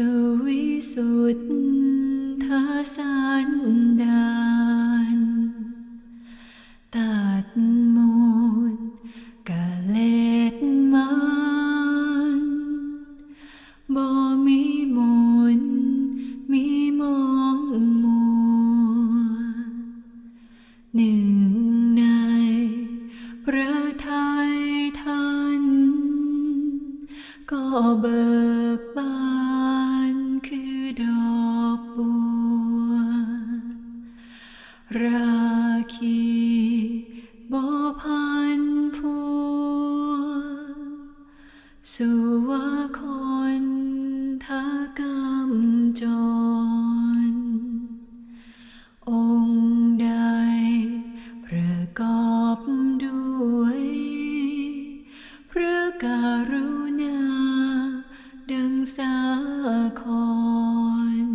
สุวิสุทธาสันดา ราคีบ่พันพัวสุวาคนทากรรมจร องค์ใดประกอบด้วย พระกรุณา ดังสาคร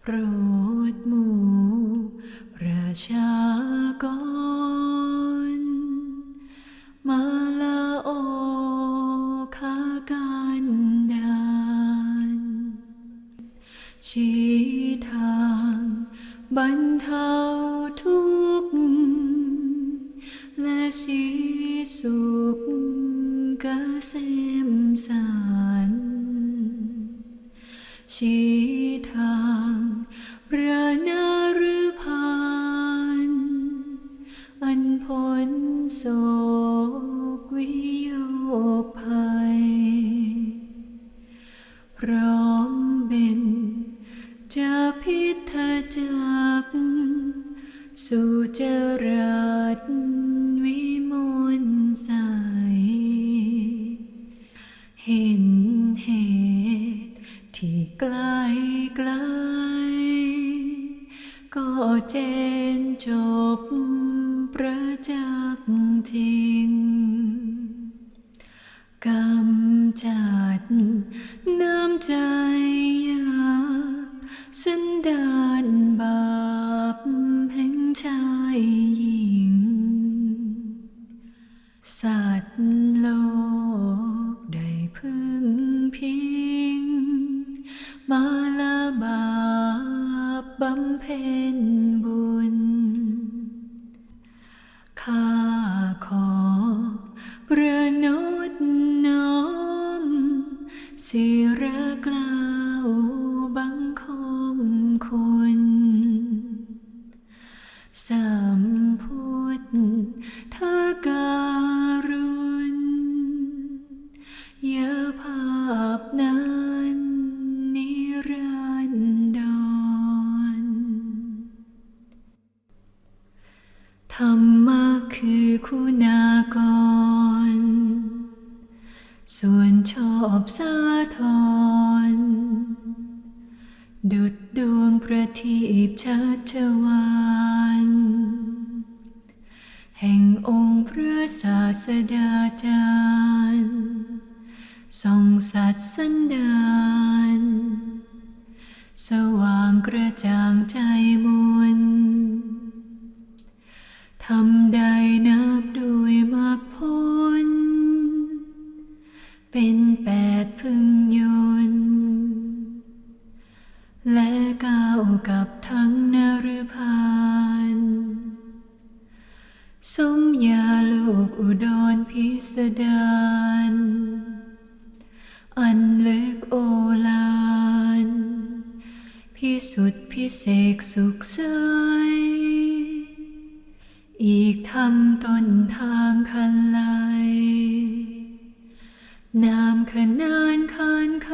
โปรดมู ชากรมาลาโอคากันดานชี้ทางบรรเทาทุกข์และชี้สุขกเกษมสารชี้ทาง จรัสวิมลใส เห็นเหตุที่ไกลไกล ก็เจนจบประ บำเพ็ญบุญ ข้าขอประนดน้อมศิระกล่าวบังคมคุณสา อบสาธรดุดดวงประทีปชัชวานแห่งองค์พระศาสดาจารย์ทรงสัตสันดานสว่างกระจ่างใจมนทำใดนับด้วยมากพ้น เป็นแปดพึงยนต์และก้าวกับทั้งนรพานสมยาลูกอุดรพิสดารอันเล็กโอฬารพิสุทธิพิเศษสุขใสอีกทำต้นทางคันไล นามขนานคานไข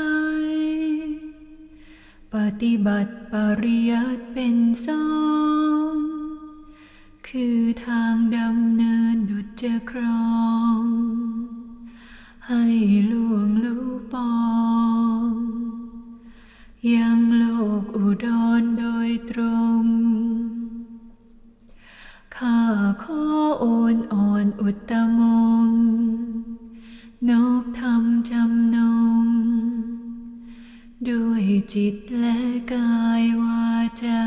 ปฏิบัติปริยัติเป็นสองคือทางดำเนินดุจจะครอง ให้ล่วงรู้ปอง ยังโลกอุดรโดยตรงข้าขอโอนอ่อนอุตตม จิตและกายวาจา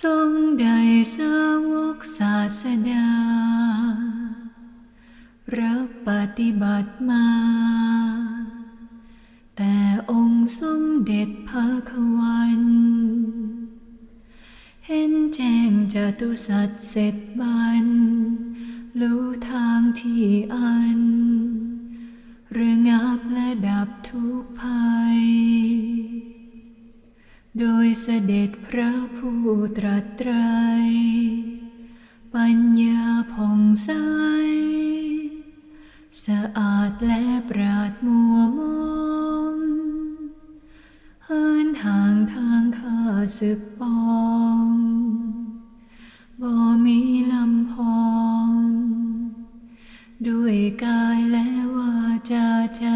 ทรงใดสาวกศาสดา รับปฏิบัติมา แต่องค์สมเด็จพระควัน เห็นแจ้งจตุสัตว์เสร็จบันรู้ทางที่อัน รื่องงับและดับทุกภัย โดยเสด็จพระผู้ตรัสไตร ปัญญาผ่องใส สะอาดและปราดมัวมองเหินทางทางข้าศึกปองบ่มีลำพอง ด้วยกายและ ใจ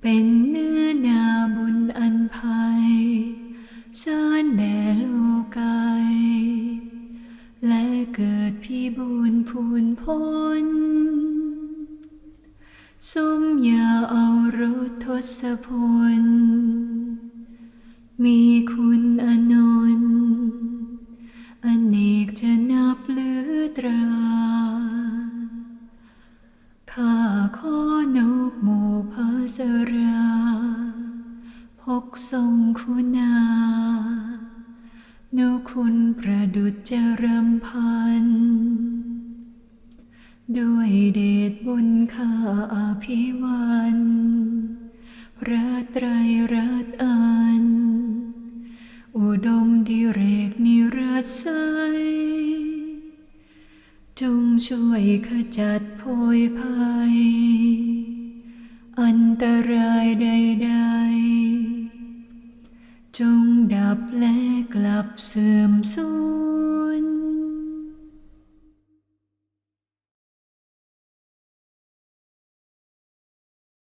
เป็นเนื้อนาบุญอันภัยสานแด่โลกายและเกิดพี่บุญพูนพ้นสมยาเอารถทศพล มีคุณอนน นุคุณประดุจจรำพันด้วยเดชบุญข้าอภิวันพระไตรรัตน์อัน อุดมดิเรกนิรัสใสจงช่วยขจัดโพยภัย อันตรายใดๆ ลับเสื่อมสูญ